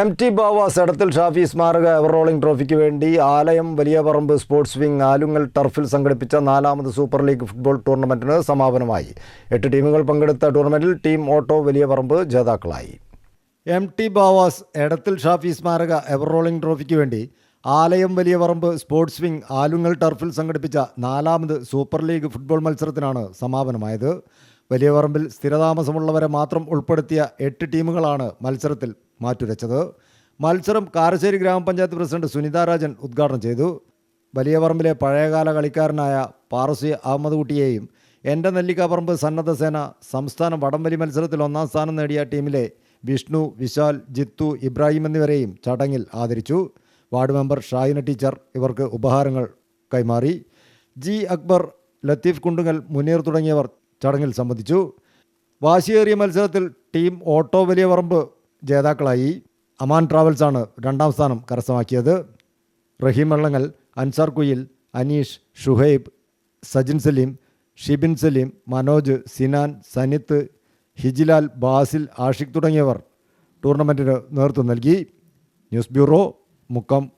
M T Bava സെടത്തിൽ ഷാഫി സ്മാരക ever rolling ട്രോഫിക്ക് വേണ്ടി ആലയം വലിയ പറമ്പ് സ്പോർട്സ് വിംഗ് ആലുങ്ങൽ ടർഫിൽ സംഘടിപ്പിച്ച നാലാമത് സൂപ്പർ ലീഗ് ഫുട്ബോൾ ടൂർണമെന്റിന് സമാപനമായി. എട്ട് ടീമുകൾ പങ്കെടുത്ത ടൂർണമെന്റിൽ ടീം ഓട്ടോ വലിയ പറമ്പ് ജേതാക്കളായി. എം ടി ബാവാസ് എടത്തിൽ ഷാഫി സ്മാരക എവർ റോളിംഗ് ട്രോഫിക്ക് വേണ്ടി ആലയം വലിയ പറമ്പ് സ്പോർട്സ് വിംഗ് ആലുങ്ങൽ ടർഫിൽ സംഘടിപ്പിച്ച നാലാമത് സൂപ്പർ ലീഗ് ഫുട്ബോൾ മത്സരത്തിനാണ് സമാപനമായത്. വലിയ പറമ്പിൽ സ്ഥിരതാമസമുള്ളവരെ മാത്രം ഉൾപ്പെടുത്തിയ എട്ട് ടീമുകളാണ് മത്സരത്തിൽ മാറ്റുരച്ചത്. മത്സരം കാരശ്ശേരി ഗ്രാമപഞ്ചായത്ത് പ്രസിഡന്റ് സുനിത രാജൻ ഉദ്ഘാടനം ചെയ്തു. വലിയപറമ്പിലെ പഴയകാല കളിക്കാരനായ പാറസി അഹമ്മദ് കുട്ടിയെയും എന്റെ നെല്ലിക്കാപ്പറമ്പ് സന്നദ്ധ സേന സംസ്ഥാന വടംവലി മത്സരത്തിൽ ഒന്നാം സ്ഥാനം നേടിയ ടീമിലെ വിഷ്ണു വിശാൽ ജിത്തു ഇബ്രാഹിം എന്നിവരെയും ചടങ്ങിൽ ആദരിച്ചു. വാർഡ് മെമ്പർ ഷാഹിന ടീച്ചർ ഇവർക്ക് ഉപഹാരങ്ങൾ കൈമാറി. ജി അക്ബർ ലത്തീഫ് കുണ്ടുങ്ങൽ മുനീർ തുടങ്ങിയവർ ചടങ്ങിൽ സംബന്ധിച്ചു. വാശിയേറിയ മത്സരത്തിൽ ടീം ഓട്ടോ വലിയ പറമ്പ് ജേതാക്കളായി അമാൻ ട്രാവൽസാണ് രണ്ടാം സ്ഥാനം കരസ്ഥമാക്കിയത്. റഹീം വെള്ളങ്ങൽ അൻസാർ കുയിൽ അനീഷ് ഷുഹൈബ് സജിൻ സലീം ഷിബിൻ സലീം മനോജ് സിനാൻ സനിത്ത് ഹിജിലാൽ ബാസിൽ ആഷിഖ് തുടങ്ങിയവർ ടൂർണമെന്റിന് നേതൃത്വം നൽകി. News bureau Mukkam.